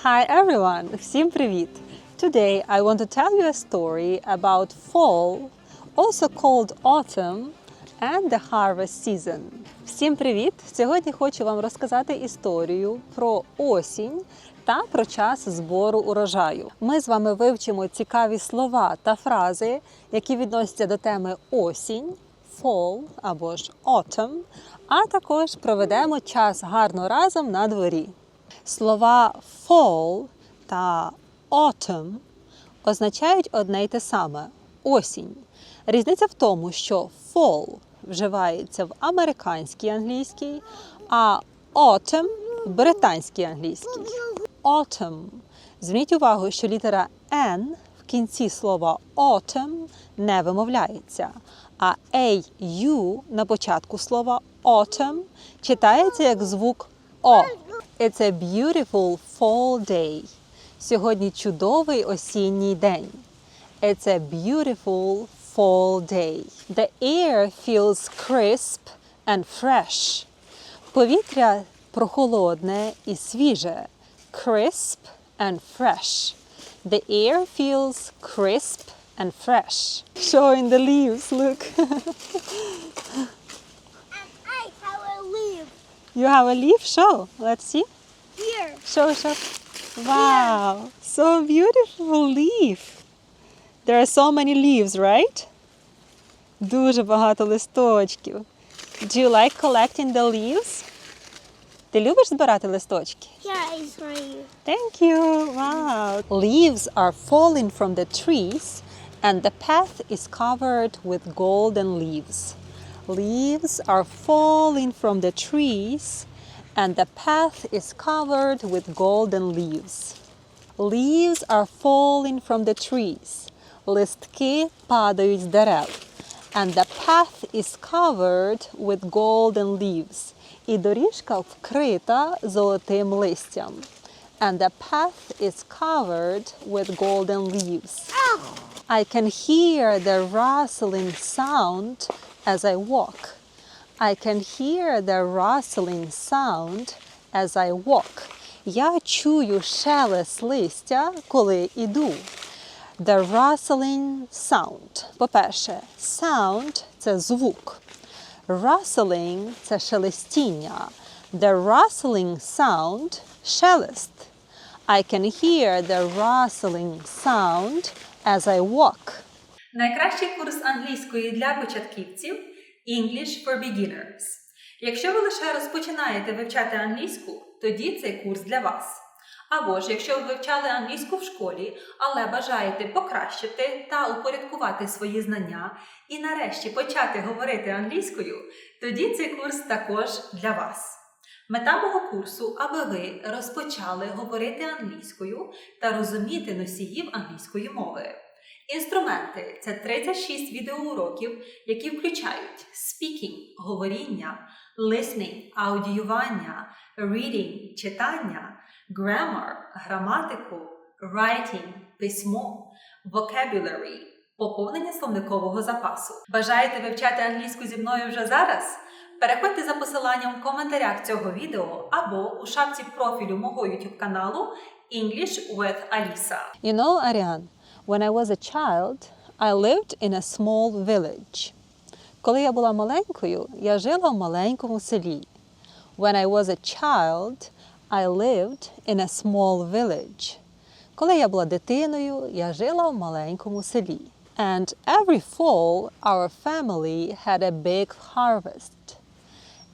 Hi everyone! Всім привіт! Today I want to tell you a story about fall, also called autumn, and the harvest season. Всім привіт! Сьогодні хочу вам розказати історію про осінь та про час збору урожаю. Ми з вами вивчимо цікаві слова та фрази, які відносяться до теми осінь, fall або ж autumn, а також проведемо час гарно разом на дворі. Слова fall та autumn означають одне й те саме осінь. Різниця в тому, що fall вживається в американській англійській, а autumn в британській англійській. Autumn. Зверніть увагу, що літера N в кінці слова autumn не вимовляється, а AU на початку слова autumn читається як звук О. It's a beautiful fall day. Сьогодні чудовий осінній день. It's a beautiful fall day. The air feels crisp and fresh. Повітря прохолодне і свіже. Crisp and fresh. The air feels crisp and fresh. Showing the leaves, look. you have a leaf? Show. Let's see. here. Show, show. Wow, so beautiful leaf. There are so many leaves, right? Дуже багато листочків. Do you like collecting the leaves? Ти любиш збирати листочки? Yeah, it's right here. Thank you. Wow. Leaves are falling from the trees and the path is covered with golden leaves. Leaves are falling from the trees and the path is covered with golden leaves. Leaves are falling from the trees. Листки падають з дерев. And the path is covered with golden leaves. І доріжка вкрита золотим листям. And the path is covered with golden leaves. I can hear the rustling sound as I walk. I can hear the rustling sound as I walk. Я чую шелест листя, коли іду. The rustling sound. По-перше, sound – це звук. Rustling – це шелестіння. The rustling sound – шелест. I can hear the rustling sound as I walk. Найкращий курс англійської для початківців English for Beginners. Якщо ви лише розпочинаєте вивчати англійську, тоді цей курс для вас. Або ж якщо ви вивчали англійську в школі, але бажаєте покращити та упорядкувати свої знання і нарешті почати говорити англійською, тоді цей курс також для вас. Мета мого курсу, аби ви розпочали говорити англійською та розуміти носіїв англійської мови. Інструменти це 36 відеоуроків, які включають speaking – говоріння, listening – аудіювання, reading – читання, grammar – граматику, writing – письмо, vocabulary – поповнення словникового запасу. Бажаєте вивчати англійську зі мною вже зараз? Переходьте за посиланням в коментарях цього відео або у шапці профілю мого YouTube каналу English with Alisa. You know, Ariane, when I was a child, I lived in a small village. Коли я була маленькою, я жила в маленькому селі. When I was a child, I lived in a small village. Коли я була дитиною, я жила в маленькому селі. And every fall, our family had a big harvest.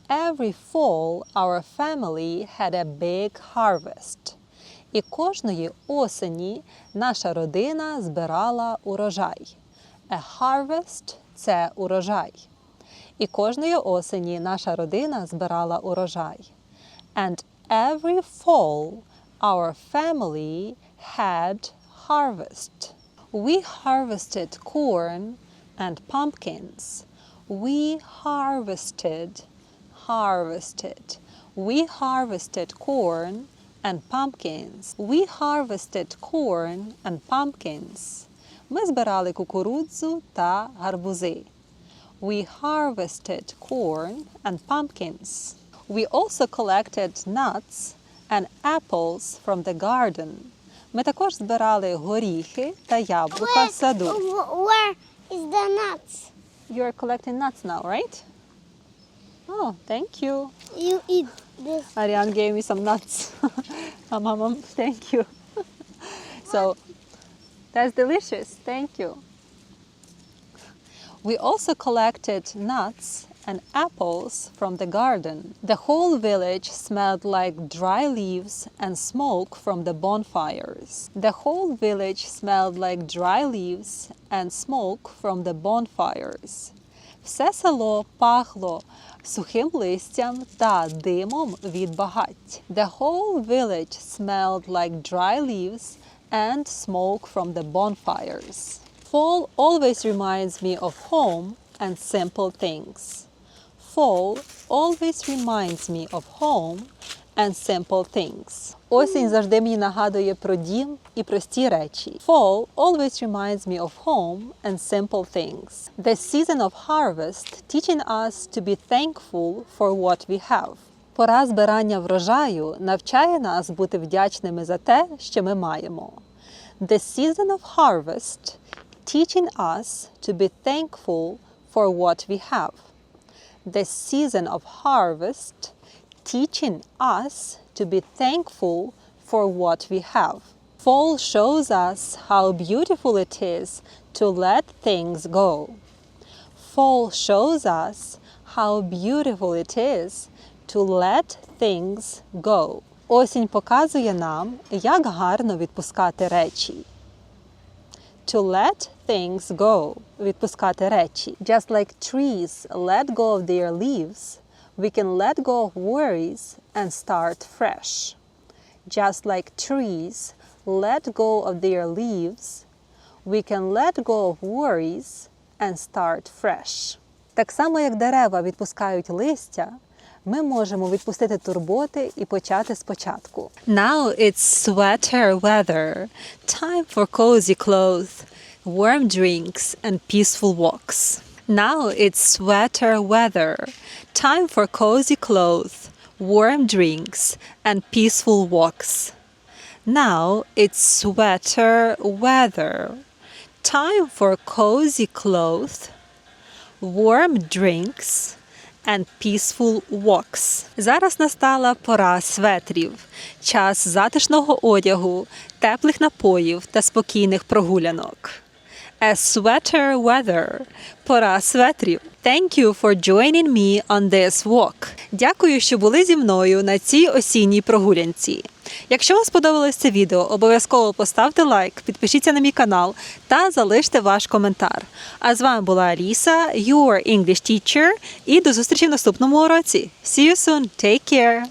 Every fall, our family had a big harvest. І кожної осені наша родина збирала урожай. A harvest – це урожай. І кожної осені наша родина збирала урожай. And every fall, our family had harvest. We harvested corn and pumpkins. We harvested harvested. We harvested corn and pumpkins. We harvested corn and pumpkins. Ми збирали кукурудзу та гарбузи. We harvested corn and pumpkins. We also collected nuts and apples from the garden. Ми також збирали горіхи та яблука в саду. wh- where is the nuts? You're collecting nuts now, right? Oh, thank you. You eat this. Ariane gave me some nuts. Uh, Mama, thank you. so that's delicious. Thank you. We also collected nuts and apples from the garden. The whole village smelled like dry leaves and smoke from the bonfires. The whole village smelled like dry leaves and smoke from the bonfires. Все село пахло сухим листям та димом від багать. The whole village smelled like dry leaves and smoke from the bonfires. Fall always reminds me of home and simple things. Fall always reminds me of home and simple things. Осінь завжди мені нагадує про дім і прості речі. Fall always reminds me of home and simple things. The season of harvest teaching us to be thankful for what we have. Пора збирання врожаю навчає нас бути вдячними за те, що ми маємо. The season of harvest teaching us to be thankful for what we have the season of harvest, teaching us to be thankful for what we have. Fall shows us how beautiful it is to let things go. Fall shows us how beautiful it is to let things go. Осінь показує нам, як гарно відпускати речі. To let things go. Відпускати речі. Just like trees let go of their leaves, we can let go of worries and start fresh. Just like trees let go of their leaves, we can let go of worries and start fresh. Так само, як дерева відпускають листя, ми можемо відпустити турботи і почати спочатку. Now it's sweater weather. Time for cozy clothes, warm drinks and peaceful walks. Now it's sweater weather. Time for cozy clothes, warm drinks and peaceful walks. Now it's sweater weather. Time for cozy clothes, warm drinks and peaceful walks. Зараз настала пора светрів, час затишного одягу, теплих напоїв та спокійних прогулянок. A sweater weather. Пора светрів. Thank you for joining me on this walk. Дякую, що були зі мною на цій осінній прогулянці. Якщо вам сподобалось це відео, обов'язково поставте лайк, підпишіться на мій канал та залиште ваш коментар. А з вами була Аліса, your English teacher, і до зустрічі в наступному уроці. See you soon. Take care!